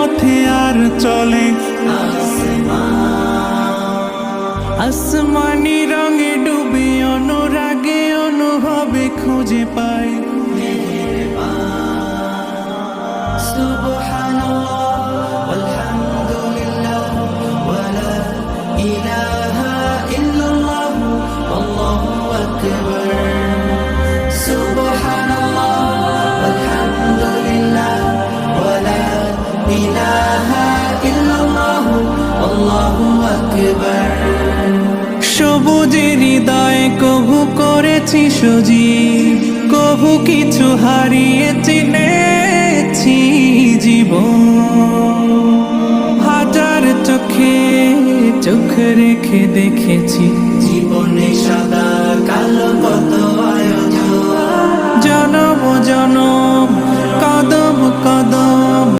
পথে আর চলে। আসমানি রঙে ডুবে অনুরাগে অনুভবে খুঁজে পায় সুবহানাল্লাহ। সবুজের হৃদয় কভু করেছি সজীব কভু কিছু হারিয়ে চিনেছি জীবন। হাজার চোখে চোখ রেখে দেখেছি জীবনে সাদা